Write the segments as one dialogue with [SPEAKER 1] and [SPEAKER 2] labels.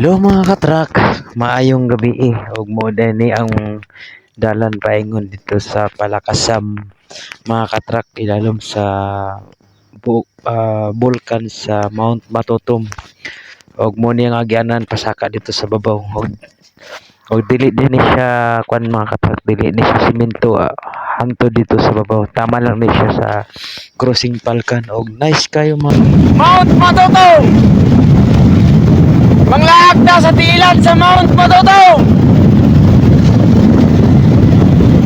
[SPEAKER 1] Hello mga katrak, maayong gabi eh. Ug mo ni ang dalan paingon dito sa Palakasam mga katrak ilalom sa bu ah, bulkan sa Mount Matutum. Ug mo ni ang agyanan pasaka dito sa babaw. Ug ug dili din ni siya kwan mga katrak, dili ni siya semento ah, hanto dito sa babaw. Tama lang ni siya sa crossing palkan. Ug nice kayo mga
[SPEAKER 2] Mount Matuto! Na sa sa Mount Matuto!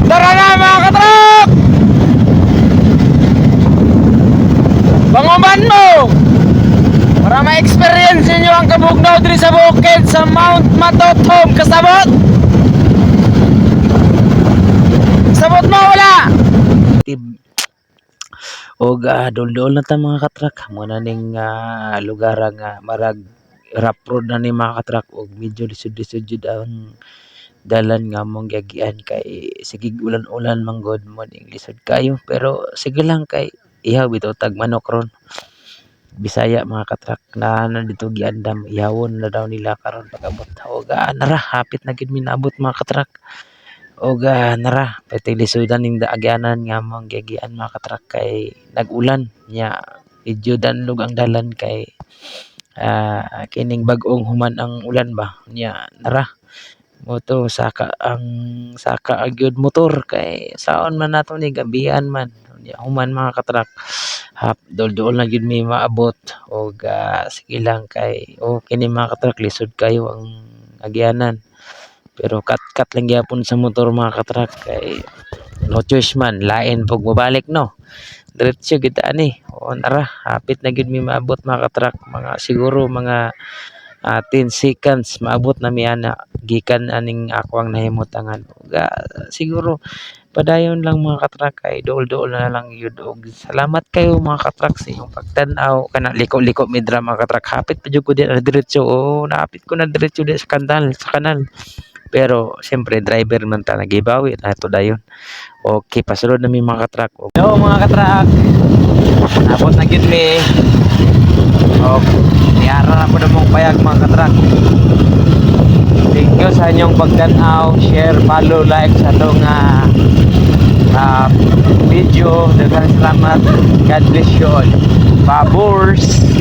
[SPEAKER 2] Tara na mga katrak! Banguman mo! Para ma-experience ninyo ang kabugnaw diri sa bukid sa Mount Matutom kasabot! Sabot mo wala!
[SPEAKER 1] og uh, dol-dol na ta mga katrak mo na ning ah, lugar nga marag rough road na ni mga katrak og medyo lisod-lisod jud ang dalan nga mong giagian kay sige ulan-ulan man god mo ning lisod kayo. Pero sige lang kay ihaw bitaw tag manok ron. Bisaya mga katrak na na dito giandam ihawon na daw nila karon pagabot. Og nara hapit na gid minabot mga katrak. Og nara pati lisudan ning daagyanan nga mong giagian mga katrak kay nag-ulan. Nya medyo danlog ang dalan kay ah, kining bag-ong human ang ulan ba? Nya nara. Mo to saka ang saka agyud motor. Kay saon man nato ni gabihan man. Nya human mga katrak. Hap dol-dol na gyud mi maabot. Og ah, sige lang kay o kini mga katrak lisod kayo ang agyanan pero kat-kat lang gyapon sa motor mga katrak. Kay no choice man lain pag mabalik no? Diretso kita ani o nara hapit na gyud mi maabot mga katrak. Mga siguro mga ah, 10 seconds. Maabot na mi ana. Gikan aning ako ang nahimutangan ug ah, siguro padayon lang mga katrak. Kay dool-dool na lang yun. Og salamat kayo mga katrak sa inyong pagtan-aw. Kana liko-liko mi dra mga katrak. Hapit pa jud ko di na diretso. O naapit ko na diretso di sa kanal sa kanal pero siyempre driver man ta nagibawi na ito dayon okay pasulod na mi mga katrak og
[SPEAKER 2] Hello mga katrak! Abot na gid mi. O, niyara na po na mong payag mga katrak. Thank you sa inyong pagdanaw, share, follow, like sa itong ah, ah, video. Daghang salamat. God bless you all. Babors!